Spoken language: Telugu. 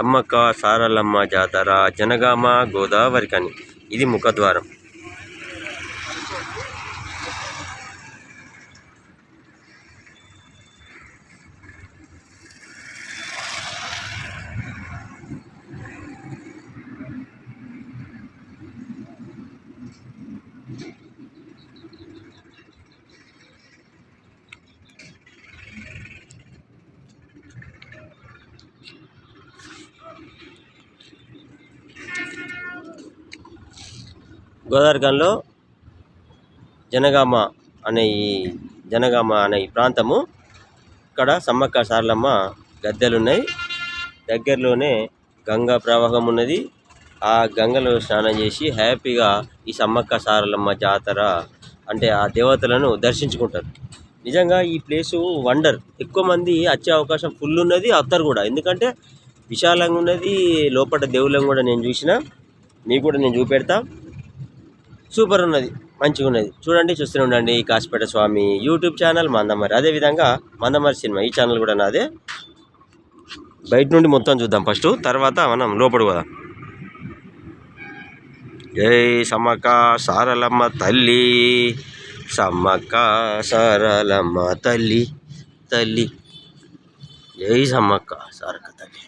సమ్మక్క సారలమ్మ జాతర జనగామ గోదావరికని ఇది ముఖద్వారం. గోదావరికంలో జనగామ అనే ఈ జనగామ అనే ఈ ప్రాంతము ఇక్కడ సమ్మక్క సారలమ్మ గద్దెలు ఉన్నాయి దగ్గరలోనే గంగా ప్రవాహం ఉన్నది. ఆ గంగలో స్నానం చేసి హ్యాపీగా ఈ సమ్మక్క సారలమ్మ జాతర అంటే ఆ దేవతలను దర్శించుకుంటారు. నిజంగా ఈ ప్లేసు వండర్. ఎక్కువ మంది వచ్చే అవకాశం ఫుల్ ఉన్నది వస్తారు కూడా. ఎందుకంటే విశాలంగా ఉన్నది లోపల దేవుళ్ళని కూడా నేను చూసిన. మీకు కూడా నేను చూపెడతా. సూపర్ ఉన్నది మంచిగా ఉన్నది. చూడండి చూస్తూనే ఉండండి కాసిపేట స్వామి యూట్యూబ్ ఛానల్ మందమరి అదేవిధంగా మందమరి సినిమా ఈ ఛానల్ కూడా నాదే. బయట నుండి మొత్తం చూద్దాం ఫస్ట్. తర్వాత మనం లోపల కదా జై సమ్మక్క సారలమ్మ తల్లి సమ్మక్క సారలమ్మ తల్లి తల్లి. జై సమ్మక్క సారక్క తల్లి.